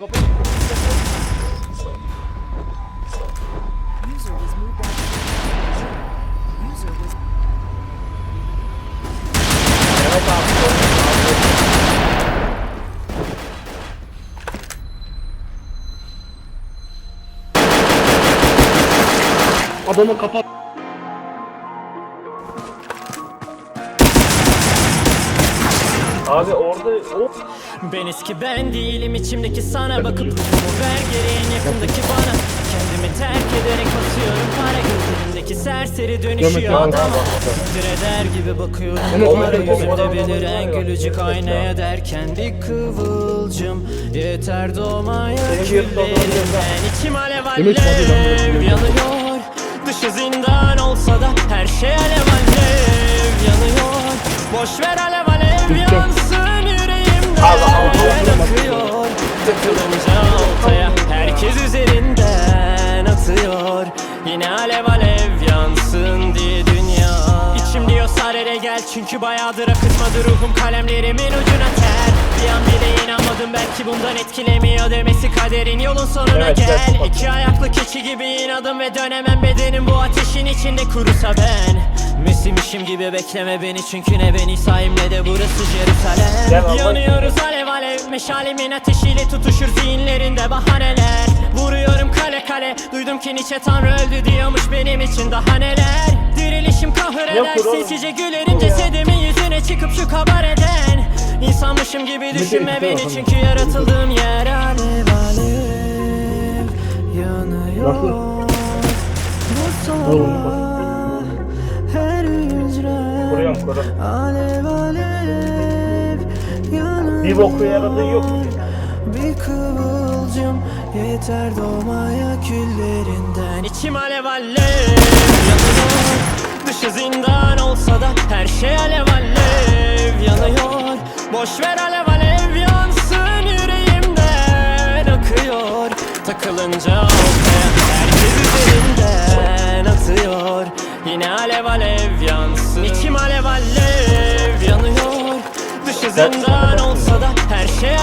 Moved channel. User was abi. Adamı kapat. Abi orada o Ben eski ben değilim içimdeki sana bakıp ruhumu ver geri en yakındaki bana. Kendimi terk ederek basıyorum para gözlerimdeki serseri dönüşüyor. Adama eder gibi bakıyorum para yüzünde beliren gülücük aynaya derken bir kıvılcım. Yeter doğmaya küllerimden içim alev alev yanıyor Dışı zindan olsa da Yine alev alev yansın diye dünya. İçim diyor sarere gel çünkü bayağıdır akıtmadı ruhum. Kalemlerimin ucuna ter. Bir an bile inanmadım belki bundan etkilemiyor. Demesi kaderin yolun sonuna Evet, gel. evet. İki ayaklı keçi gibi inadım ve dönemem bedenim. Bu ateşin içinde kurusa ben. Mesimişim gibi bekleme beni çünkü ne beni sahim ne de burası Jerusalem. Yanıyoruz alev alev meşalemin ateşiyle tutuşur zihinlerinde bahaneler kale duydum ki Nietzsche tanrı öldü diyormuş benim için. Daha neler? Dirilişim kahır Yok, eder oğlum. sessizce gülerim cesedimin yüzüne çıkıp şu kabar eden İnsanmışım gibi düşünme beni çünkü yaratıldığım yer alev alev yanıyor Bu sabah her hücrem kuruyorum kuru. Alev alev yanıyor Bir boku yaradığı yok. Bir kıvılcım yeter doğmaya küllerinden. İçim alev alev yanıyor. Dışı zindan olsa da her şey alev alev yanıyor. Boş ver alev alev yansın yüreğimden. Akıyor. Takılınca ortaya herkes üzerinden atıyor. Yine alev alev yansın. İçim alev alev yanıyor. Dışı zindan olsa da her şey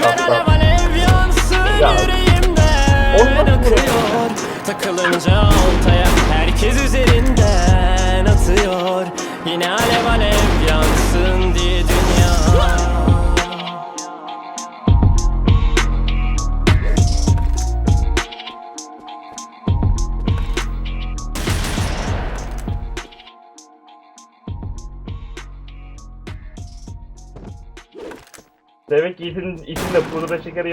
Ver alev yansın Ya. yüreğimden akıyor Takılınca oltaya herkes üzerinden atıyor. Yine alev Demek ki itin, itin de pudra şekeri